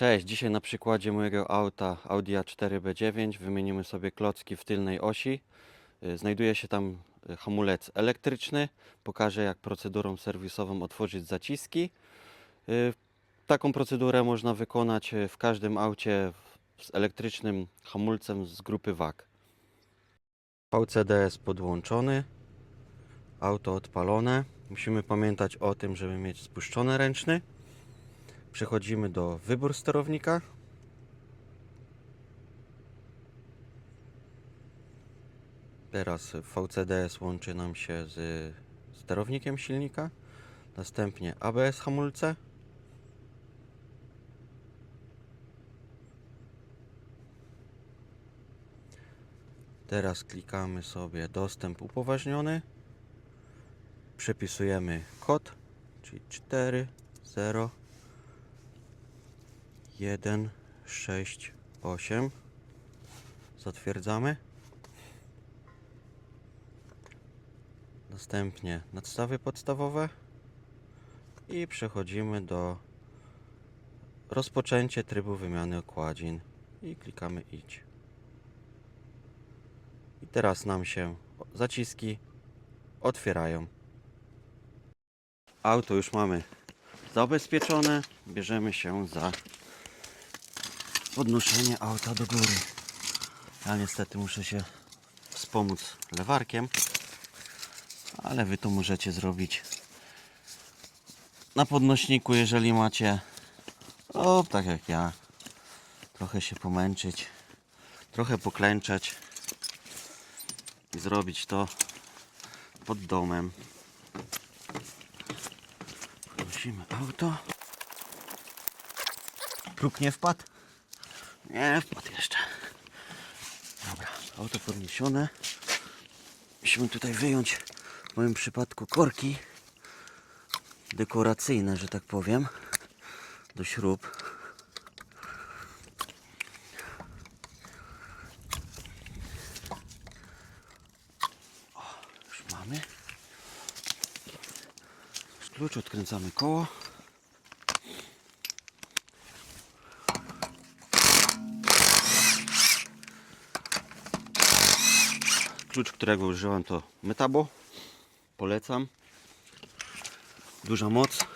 Cześć, dzisiaj na przykładzie mojego auta Audi A4B9 wymienimy sobie klocki w tylnej osi. Y, Znajduje się tam y, hamulec elektryczny. Pokażę jak procedurą serwisową otworzyć zaciski. Y, Taką procedurę można wykonać w każdym aucie z elektrycznym hamulcem z grupy WAG. VCD jest podłączony. Auto odpalone. Musimy pamiętać o tym, żeby mieć spuszczony ręczny. Przechodzimy do wybór sterownika. Teraz VCDS łączy nam się z sterownikiem silnika. Następnie ABS hamulce. Teraz klikamy sobie dostęp upoważniony. Przepisujemy kod, czyli 4, 0, 1, 6, 8. Zatwierdzamy. Następnie nadstawy podstawowe i przechodzimy do rozpoczęcie trybu wymiany okładzin i klikamy idź. I teraz nam się zaciski otwierają. Auto już mamy zabezpieczone. Bierzemy się za podnoszenie auta do góry. Ja niestety muszę się wspomóc lewarkiem, ale wy to możecie zrobić na podnośniku, jeżeli macie, o tak jak ja, trochę się pomęczyć, trochę poklęczeć i zrobić to pod domem. Prosimy auto. Próg nie wpadł? Nie wpadł jeszcze. Dobra, auto podniesione. Musimy tutaj wyjąć w moim przypadku korki dekoracyjne, że tak powiem, do śrub. O, już mamy. Z klucz odkręcamy koło. Klucz, którego użyłem to Metabo. Polecam. Duża moc.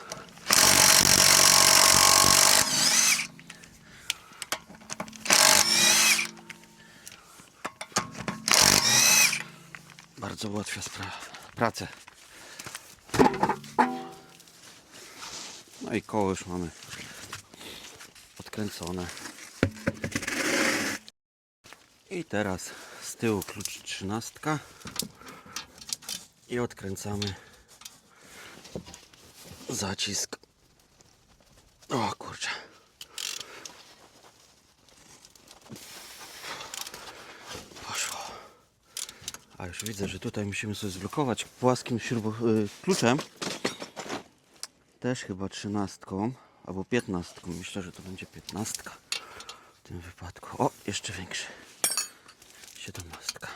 Bardzo ułatwia pracę. No i koło już mamy odkręcone. I teraz z tyłu klucz trzynastka i odkręcamy zacisk. O kurczę. Poszło. A już widzę, że tutaj musimy sobie zblokować płaskim śrubo, y, kluczem. Też chyba trzynastką albo piętnastką. Myślę, że to będzie piętnastka w tym wypadku. O, jeszcze większy. Siedemnastka.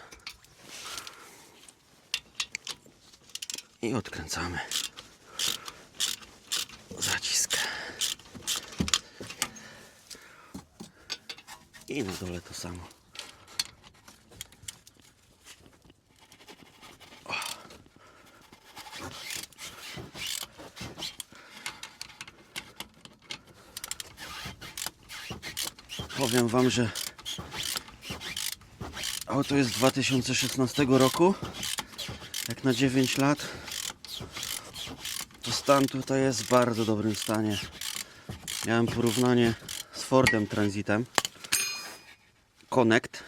I odkręcamy zacisk. I na dole to samo. Powiem Wam, że auto jest z 2016 roku. Jak na 9 lat to stan tutaj jest w bardzo dobrym stanie. Miałem porównanie z Fordem Transitem Connect.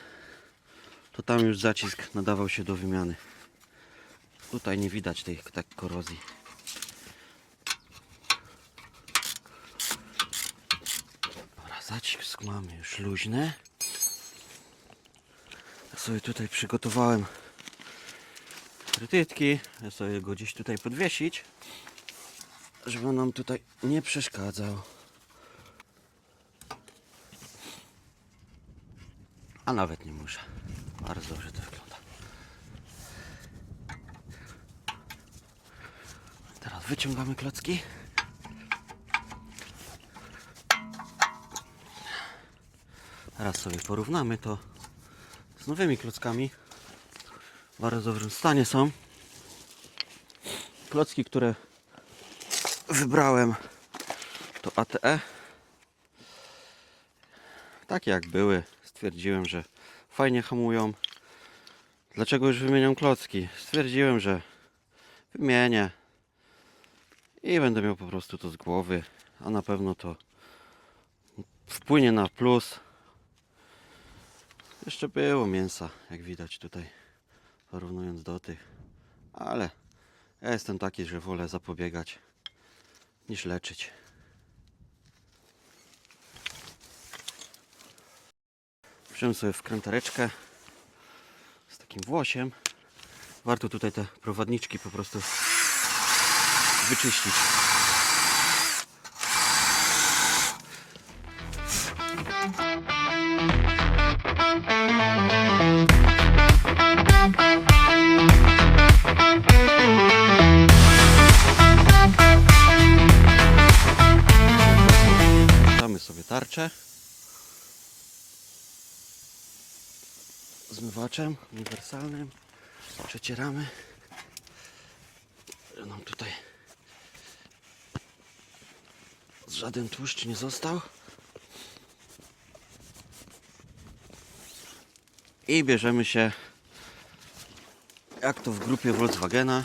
To tam już zacisk nadawał się do wymiany. Tutaj nie widać tej tak korozji. Zacisk mamy już luźny. Sobie tutaj przygotowałem trytytki. Ja sobie go gdzieś tutaj podwiesić, żeby nam tutaj nie przeszkadzał. A nawet nie muszę. Bardzo dobrze to wygląda. Teraz wyciągamy klocki. Teraz sobie porównamy to z nowymi klockami. W bardzo dobrym stanie są. Klocki, które wybrałem to ATE. Takie jak były. Stwierdziłem, że fajnie hamują. Dlaczego już wymieniam klocki? Stwierdziłem, że wymienię i będę miał po prostu to z głowy, a na pewno to wpłynie na plus. Jeszcze było mięsa, jak widać tutaj, porównując do tych, ale ja jestem taki, że wolę zapobiegać niż leczyć. Wziąłem sobie wkrętareczkę z takim włosiem. Warto tutaj te prowadniczki po prostu wyczyścić. Tarczę. Zmywaczem uniwersalnym. Przecieramy. Że nam tutaj żaden tłuszcz nie został. I bierzemy się, jak to w grupie Volkswagena,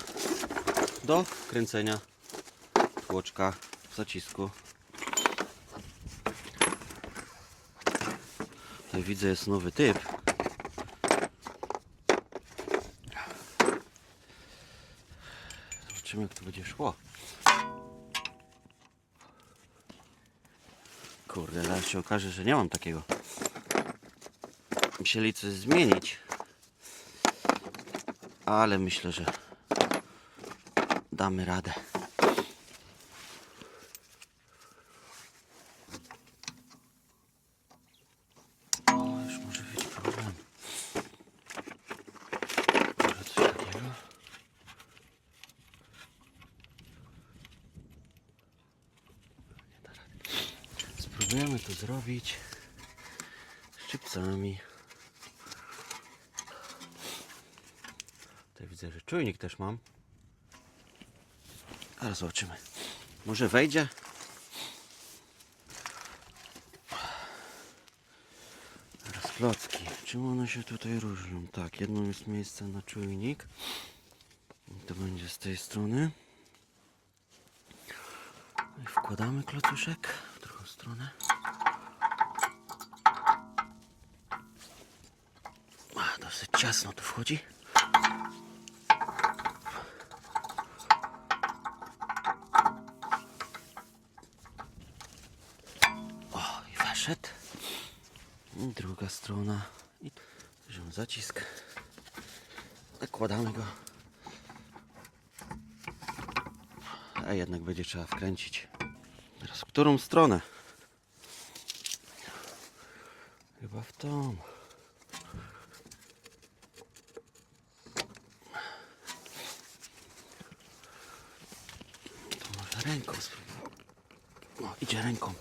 do kręcenia tłoczka w zacisku. Tutaj widzę jest nowy typ. Zobaczymy jak to będzie szło. Kurde, zaraz się okaże, że nie mam takiego. Musieli coś zmienić. Ale myślę, że damy radę. Zrobić szczypcami. Tutaj widzę, że czujnik też mam. Ale zobaczymy. Może wejdzie? Teraz klocki. Czym one się tutaj różnią? Tak, jedno jest miejsce na czujnik. I To będzie z tej strony. I wkładamy klocuszek w drugą stronę. Ciasno tu wchodzi. O, i weszedł. Druga strona. I bierzemy zacisk. Nakładamy go. A jednak będzie trzeba wkręcić. Teraz w którą stronę? Chyba w tą. To może ręką spróbować. No, idzie ręką.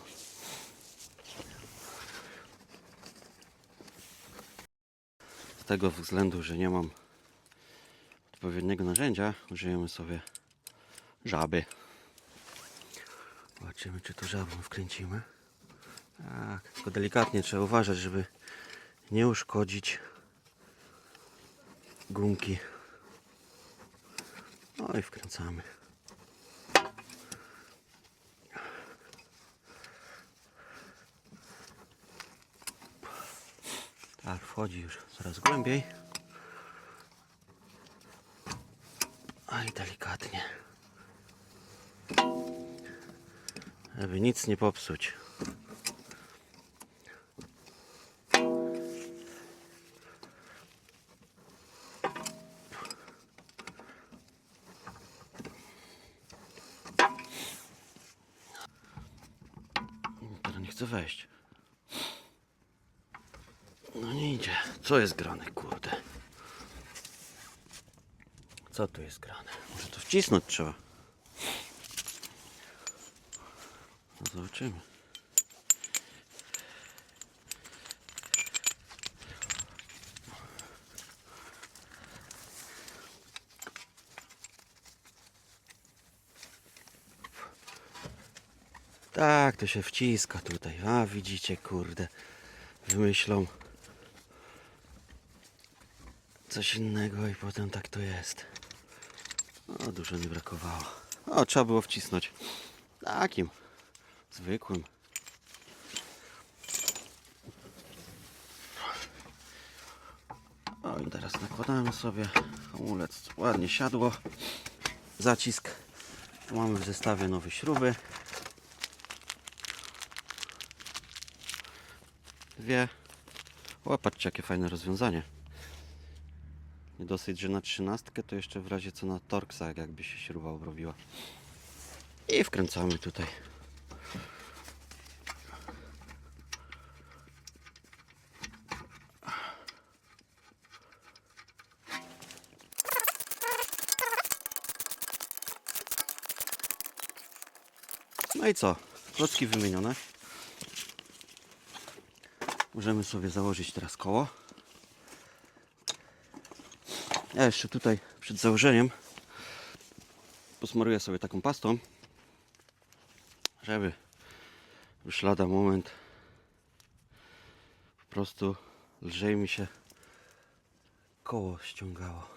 Z tego względu, że nie mam odpowiedniego narzędzia, użyjemy sobie żaby. Zobaczymy, czy to żabą wkręcimy. Tak, tylko delikatnie trzeba uważać, żeby nie uszkodzić gumki. No i wkręcamy. Tak, wchodzi już coraz głębiej. A i delikatnie. Żeby nic nie popsuć. Co jest grane, kurde? Co tu jest grane? Może to wcisnąć trzeba. No zobaczymy. Tak, to się wciska tutaj. A widzicie, kurde. Wymyślą coś innego i potem tak to jest. O, dużo nie brakowało. O, trzeba było wcisnąć. Takim. Zwykłym. O, i teraz nakładamy sobie hamulec. Ładnie siadło. Zacisk. Mamy w zestawie nowe śruby. Dwie. O, patrzcie jakie fajne rozwiązanie. Nie dosyć, że na trzynastkę, to jeszcze w razie co na torksa, jak jakby się śruba obrobiła. I wkręcamy tutaj. No i co? Klocki wymienione. Możemy sobie założyć teraz koło. Ja jeszcze tutaj przed założeniem posmaruję sobie taką pastą, żeby już lada moment po prostu lżej mi się koło ściągało.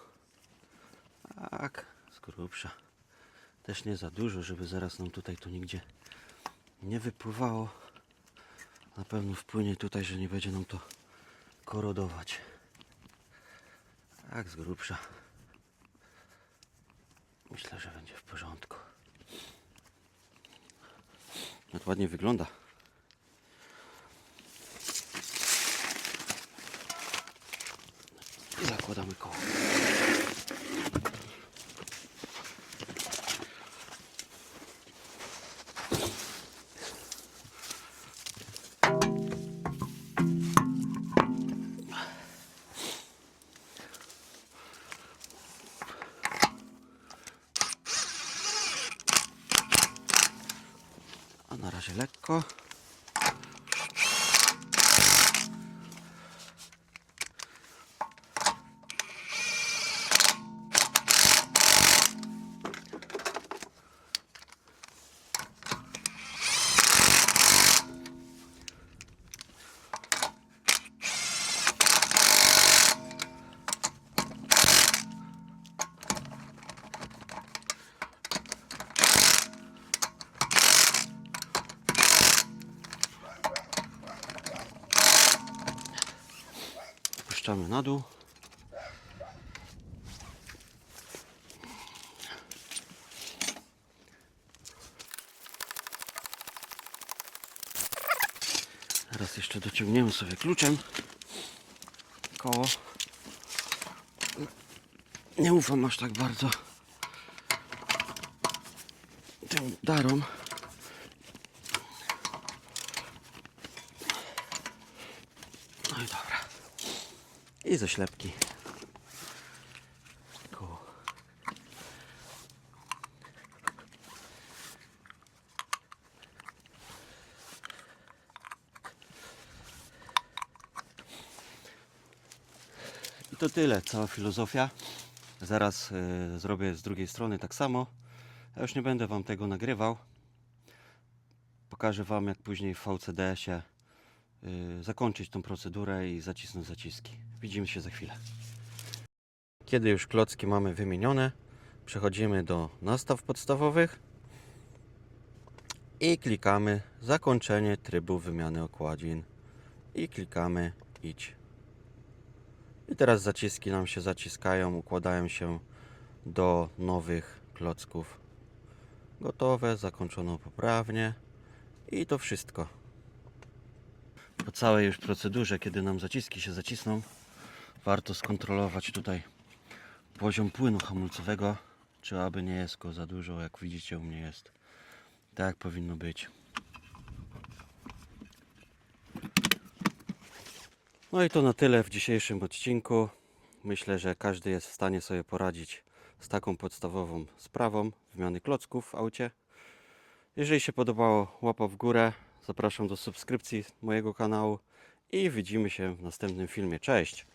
Tak, z grubsza. Też nie za dużo, żeby zaraz nam tutaj to nigdzie nie wypływało. Na pewno wpłynie tutaj, że nie będzie nam to korodować. Tak z grubsza. Myślę, że będzie w porządku. Nawet ładnie wygląda. I zakładamy koło. Puszczamy na dół. Teraz jeszcze dociągniemy sobie kluczem koło. Nie ufam aż tak bardzo tym darom. No i dobra. I ze ślepki. Koło. I to tyle, cała filozofia. Zaraz y, zrobię z drugiej strony tak samo. Ja już nie będę Wam tego nagrywał. Pokażę Wam, jak później w VCDS-ie y, zakończyć tą procedurę i zacisnąć zaciski. Widzimy się za chwilę. Kiedy już klocki mamy wymienione, przechodzimy do nastaw podstawowych i klikamy zakończenie trybu wymiany okładzin i klikamy idź. I teraz zaciski nam się zaciskają, układają się do nowych klocków. Gotowe, zakończono poprawnie i to wszystko. Po całej już procedurze, kiedy nam zaciski się zacisną, warto skontrolować tutaj poziom płynu hamulcowego, czy aby nie jest go za dużo, jak widzicie u mnie jest. Tak powinno być. No i to na tyle w dzisiejszym odcinku. Myślę, że każdy jest w stanie sobie poradzić z taką podstawową sprawą wymiany klocków w aucie. Jeżeli się podobało, łapa w górę. Zapraszam do subskrypcji mojego kanału i widzimy się w następnym filmie. Cześć!